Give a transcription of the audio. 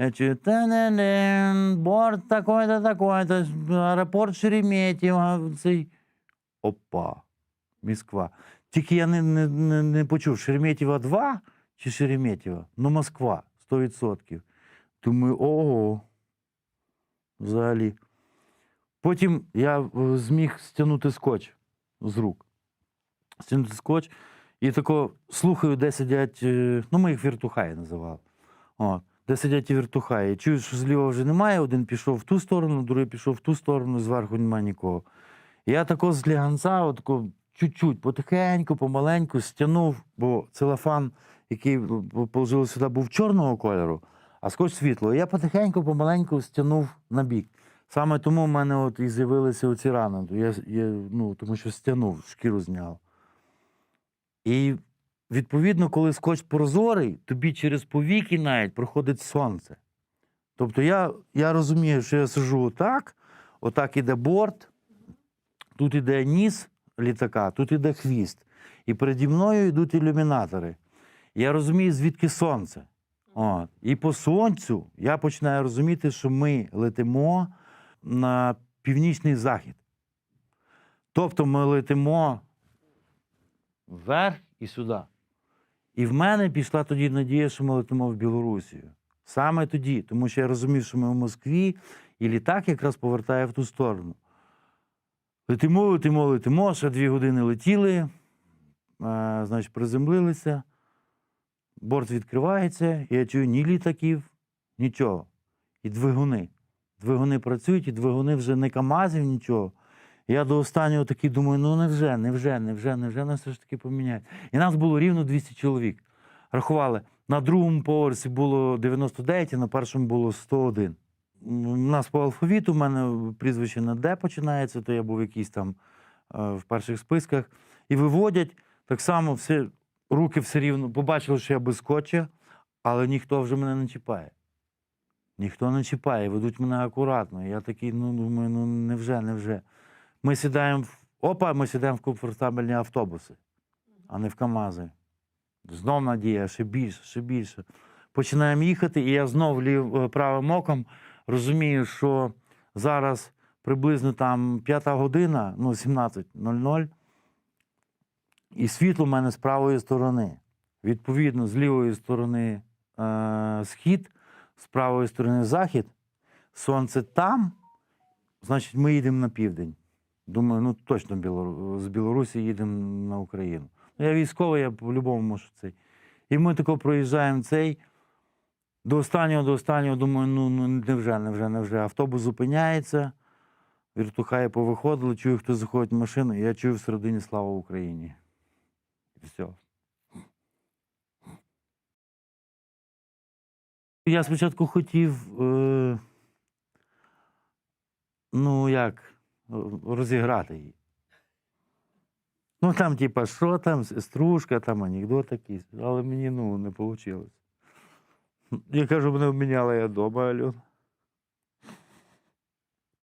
Я борт такой-то, такой-то, аеропорт Шереметьєво, цей. Опа, Москва. Тільки я не, не, не, не почув, Шереметьєво 2 чи Шереметьєво? Ну, Москва, 100%. Думаю, ого. Взагалі. Потім я е, зміг стягнути скотч з рук. Стягнути скотч. І тако слухаю, де сидять, е, ну, ми їх віртухаї називали. От, де сидять ті віртухаї. Чую, що зліва вже немає, один пішов в ту сторону, другий пішов в ту сторону, зверху немає нікого. Я тако з ліганця, отако, чуть-чуть, потихеньку, помаленьку стягнув, бо целофан, який положили сюди, був чорного кольору, а скотч світлого. Я потихеньку, помаленьку стягнув на бік. Саме тому в мене от і з'явилися оці рани. Я, я, ну, тому що стягнув, шкіру зняв. І відповідно, коли скотч прозорий, тобі через повіки навіть проходить сонце. Тобто я, я розумію, що я сижу отак, отак іде борт, тут іде ніс літака, тут іде хвіст. І переді мною йдуть ілюмінатори. Я розумію, звідки сонце. От. І по сонцю я починаю розуміти, що ми летимо на північний захід. Тобто ми летимо вверх і сюди. І в мене пішла тоді надія, що ми летимо в Білорусію. Саме тоді, тому що я розумів, що ми в Москві, і літак якраз повертає в ту сторону. Летимо, летимо, летимо, ще дві години летіли, е, значить, приземлилися, борт відкривається, і я чую ні літаків, нічого. І двигуни. Двигуни працюють, і двигуни вже не КАМАЗів, нічого. Я до останнього такий думаю, ну невже, невже, невже, невже нас все ж таки поміняють. І нас було рівно 200 чоловік. Рахували, на другому поверсі було 99, а на першому було 101. У нас по алфавіту, в мене прізвище на Д починається, то я був якийсь там е, в перших списках. І виводять так само все, руки все рівно. Побачили, що я без скотча, але ніхто вже мене не чіпає. Ніхто не чіпає, ведуть мене акуратно. Я такий, ну думаю, ну невже, невже. Ми сідаємо в опа, ми сідаємо в комфортабельні автобуси, а не в КАМАЗи. Знов надія, ще більше, ще більше. Починаємо їхати, і я знов лів, е, правим оком розумію, що зараз приблизно там п'ята година, ну 17.00, і світло в мене з правої сторони. Відповідно, з лівої сторони е, схід, з правої сторони захід. Сонце там, значить, ми їдемо на південь. Думаю, ну точно Білору... з Білорусі їдемо на Україну. Ну, я військовий, я по-любому можу цей. І ми тако проїжджаємо цей. До останнього, до останнього, думаю, ну, ну невже, невже, невже. Автобус зупиняється, віртухаї повиходили, чую, хто заходить в машину, і я чую всередині слава Україні. І все. Я спочатку хотів, е... ну як, розіграти її. Ну там, типа, що там, стружка, там анекдот якийсь, але мені ну, не вийшло. Я кажу, мене обміняла я вдома, Альона.